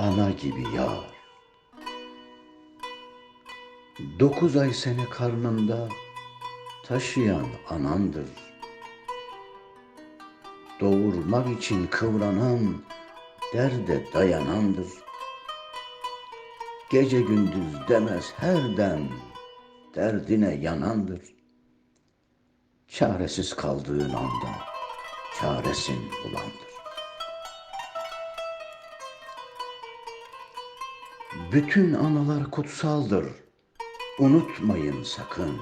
ana gibi yar. Dokuz ay seni karnında taşıyan anandır. Doğurmak için kıvranan, derde dayanandır. Gece gündüz demez her dem, derdine yanandır. Çaresiz kaldığın anda çaresin bulandır. Bütün analar kutsaldır. Unutmayın sakın.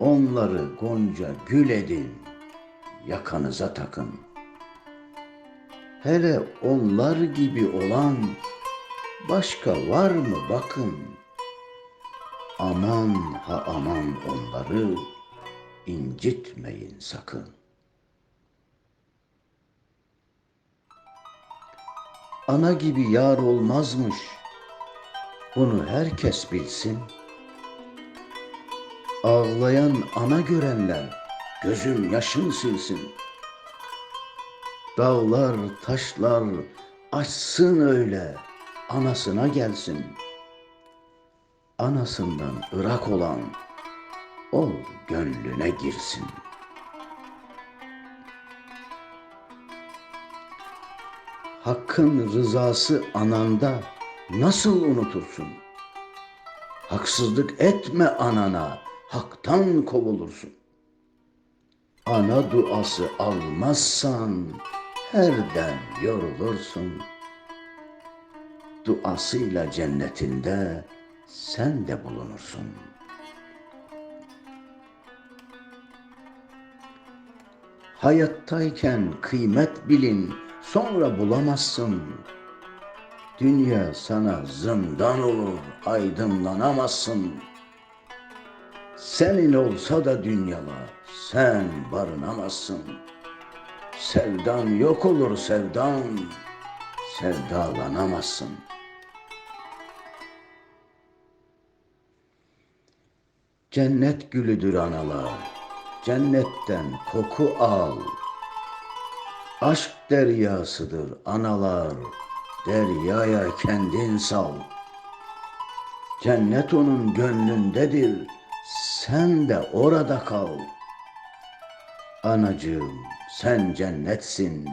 Onları gonca gül edin, yakanıza takın. Hele onlar gibi olan başka var mı bakın. Aman ha aman onları incitmeyin sakın. Ana gibi yar olmazmış. Bunu herkes bilsin. Ağlayan ana görenler gözün yaşını silsin. Dağlar, taşlar açsın öyle anasına gelsin. Anasından ırak olan o gönlüne girsin. Hakkın rızası ananda nasıl unutursun? Haksızlık etme anana, haktan kovulursun. Ana duası almazsan her dem yorulursun. Duasıyla cennetinde sen de bulunursun. Hayattayken kıymet bilin, sonra bulamazsın. Dünya sana zindan olur, aydınlanamazsın. Senin olsa da dünyalar, sen barınamazsın. Sevdan yok olur sevdan, sevdalanamazsın. Cennet gülüdür analar, cennetten koku al. Aşk deryasıdır analar, deryaya kendin sal. Cennet onun gönlündedir, sen de orada kal. Anacığım sen cennetsin,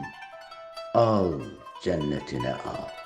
al cennetine al.